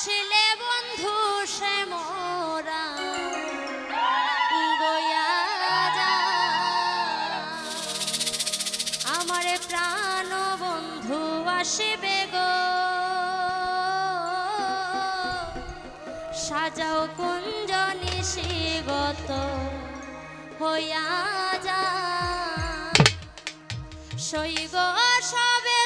আসলে বন্ধু সে মোরা আমার প্রাণ বন্ধু আসিবে গো। সাজাও কুঞ্জ নিশিগত হইয়া যা। সই সবে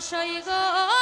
说一个。